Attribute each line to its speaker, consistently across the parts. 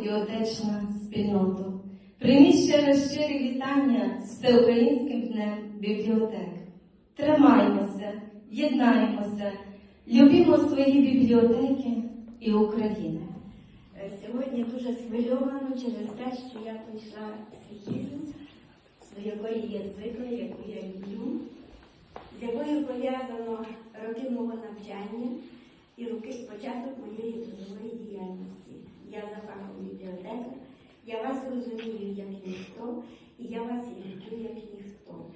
Speaker 1: бібліотечна спільноту. Прийміть ще раз щирі вітання з Всеукраїнським днем бібліотек. Тримаймося, єднаємося, любімо свої бібліотеки і Україну.
Speaker 2: Е, Сьогодні дуже схвильовано через те, що я прийшла в світізну, до якої я звикла, яку я люблю, з якою пов'язано роки мого навчання і роки початок моєї трудової діяльності. Я за фахом бібліотека, я вас розумію як ніхто, і я вас і люблю як ніхто.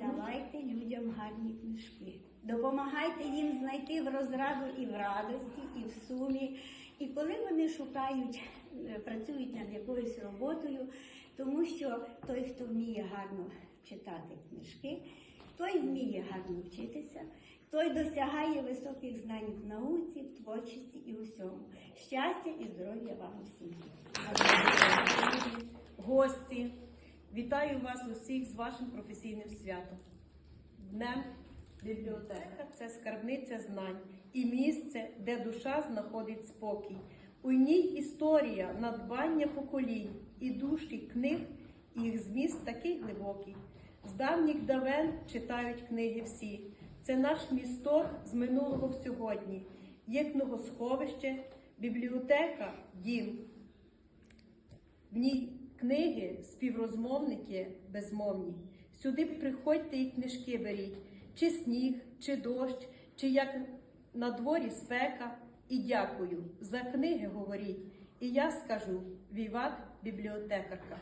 Speaker 2: Давайте людям гарні книжки. Допомагайте їм знайти в розраду і в радості, і в сумі. І коли вони шукають, е, працюють над якоюсь роботою, тому що той, хто вміє гарно читати книжки, той вміє гарно вчитися, той досягає високих знань в науці, в творчості і усьому. Щастя і здоров'я вам усім.
Speaker 3: гості, вітаю вас усіх з вашим професійним святом. Днем бібліотека це скарбниця знань і місце, де душа знаходить спокій. У ній історія, надбання поколінь і душі книг, їх зміст такий глибокий. З давніх давен читають книги всі. Це наш місток з минулого в сьогодні. Є книгосховище, бібліотека, дім. В ній книги, співрозмовники безмовні. Сюди приходьте і книжки беріть, чи сніг, чи дощ, чи як на дворі спека. І дякую за книги говоріть. І я скажу віват бібліотекарка.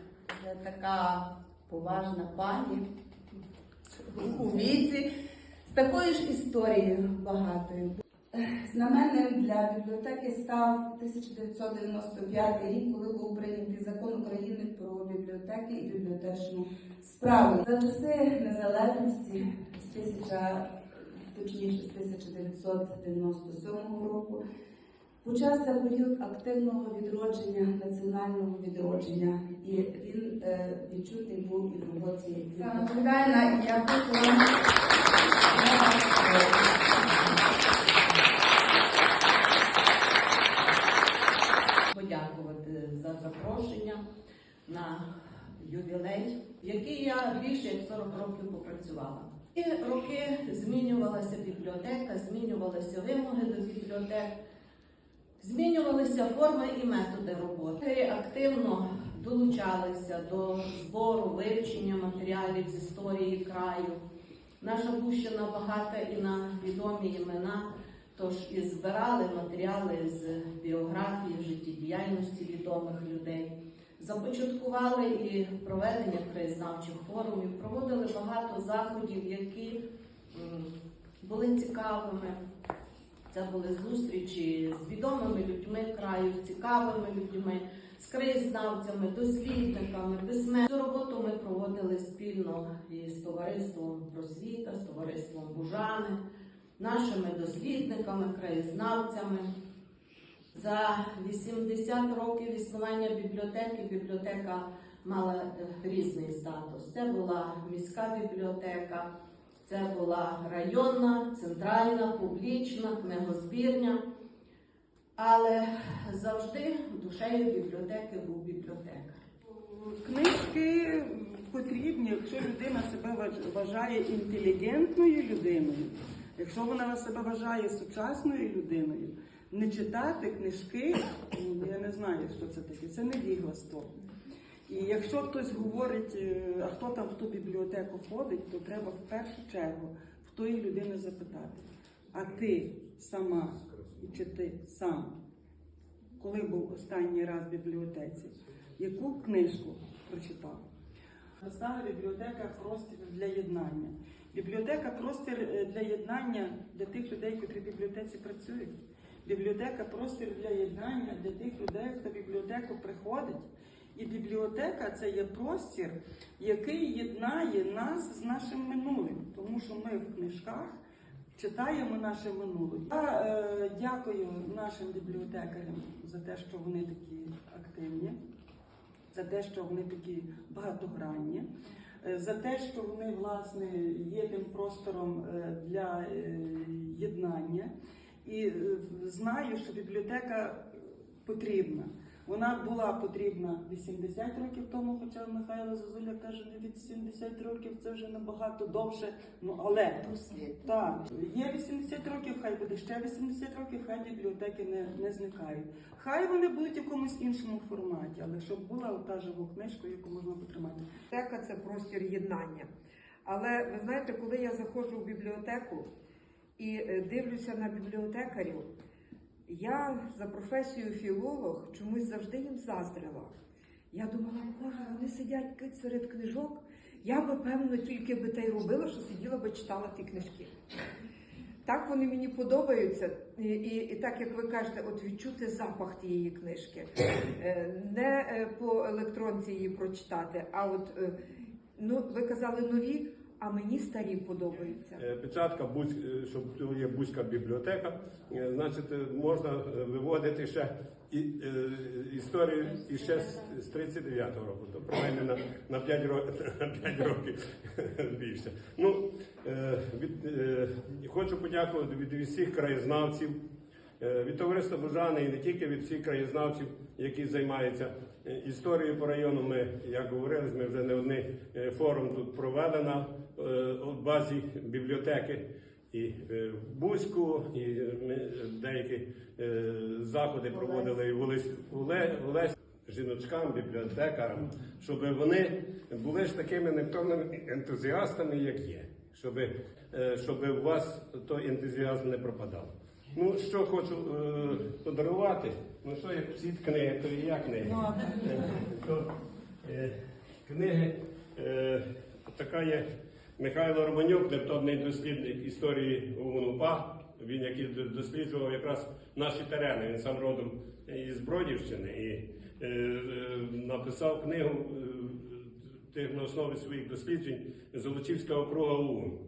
Speaker 4: Така поважна пані у віці, такою ж історією багатою. Знаменним для бібліотеки став 1995 рік, коли був прийнятий закон України про бібліотеки і бібліотечну справу. За часи незалежності з 1000, точніше з 1997 року Почався період активного відродження, національного відродження, і він е, відчутний був і в роботі. Саме я хочу вам
Speaker 5: подякувати за запрошення на ювілей, який я більше як 40 років попрацювала. І роки змінювалася бібліотека, змінювалися вимоги до бібліотек, змінювалися форми і методи роботи. Активно долучалися до збору, вивчення матеріалів з історії краю. Наша Бущина багата і на відомі імена. Тож і збирали матеріали з біографії, життєдіяльності відомих людей. Започаткували і проведення краєзнавчих форумів, проводили багато заходів, які були цікавими. Це були зустрічі з відомими людьми краю, з цікавими людьми, з краєзнавцями, дослідниками, письменниками. Цю роботу ми проводили спільно і з товариством просвіта, з товариством Бужани нашими дослідниками, краєзнавцями. За 80 років існування бібліотеки бібліотека мала е, різний статус. Це була міська бібліотека, це була районна, центральна, публічна, книгозбірня. Але завжди душею бібліотеки був бібліотекар.
Speaker 6: Книжки потрібні, якщо людина себе вважає інтелігентною людиною, якщо вона себе вважає сучасною людиною, не читати книжки, ну, я не знаю, що це таке, це не вігластво. І якщо хтось говорить, е, а хто там в ту бібліотеку ходить, то треба в першу чергу в тої людини запитати, а ти сама чи ти сам коли був останній раз в бібліотеці, яку книжку прочитав. Саме бібліотека простір для єднання. Бібліотека простір е, для єднання для тих людей, які в бібліотеці працюють. Бібліотека простір для єднання для тих людей, хто в бібліотеку приходить. І бібліотека це є простір, який єднає нас з нашим минулим, тому що ми в книжках читаємо наше минуле. Я е, дякую нашим бібліотекарям за те, що вони такі активні, за те, що вони такі багатогранні, е, за те, що вони власне є тим простором е, для е, єднання. І знаю, що бібліотека потрібна. Вона була потрібна 80 років тому, хоча Михайло Зозуля каже, не від 70 років це вже набагато довше. Ну але так, є 80 років, хай буде ще 80 років, хай бібліотеки не, не зникають. Хай вони будуть в якомусь іншому форматі, але щоб була ота живокнижка, яку можна потримати.
Speaker 7: Бібліотека це простір єднання. Але ви знаєте, коли я заходжу в бібліотеку і е, дивлюся на бібліотекарів, я за професією філолог чомусь завжди їм заздрила. Я думала, боже, вони сидять серед книжок. Я би, певно, тільки би те й робила, що сиділа би читала ті книжки. Так вони мені подобаються, і, і, і так як ви кажете, от відчути запах тієї книжки, Е, не е, по електронці її прочитати, а от е, ну ви казали нові, а мені старі подобаються.
Speaker 8: Е, Печатка, Бусь, е, що то є Бузька бібліотека, е, значить, можна виводити ще історію і ще з, з 39-го року, то принаймні на, на 5 років, на 5 років більше. Ну, від, хочу подякувати від всіх краєзнавців, від товариства Бужани і не тільки від всіх краєзнавців, які займаються е, історією по району. Ми, як говорили, ми вже не один е, форум тут провели на е, базі бібліотеки. І е, в Бузьку, і е, ми деякі е, заходи проводили і в Олесь, в Оле- жіночкам, бібліотекарам, щоб вони були ж такими невтомними ентузіастами, як є, щоб, е, щоб у вас той ентузіазм не пропадав. Ну, що хочу е, подарувати, ну що як всі книги, то і я книги. Е, то, е, книги е, така є Михайло Романюк, дипломний дослідник історії УНУПА. Він який досліджував якраз наші терени. Він сам родом із Бродівщини і е, е, написав книгу е, на основі своїх досліджень Золочівська округа ОУН.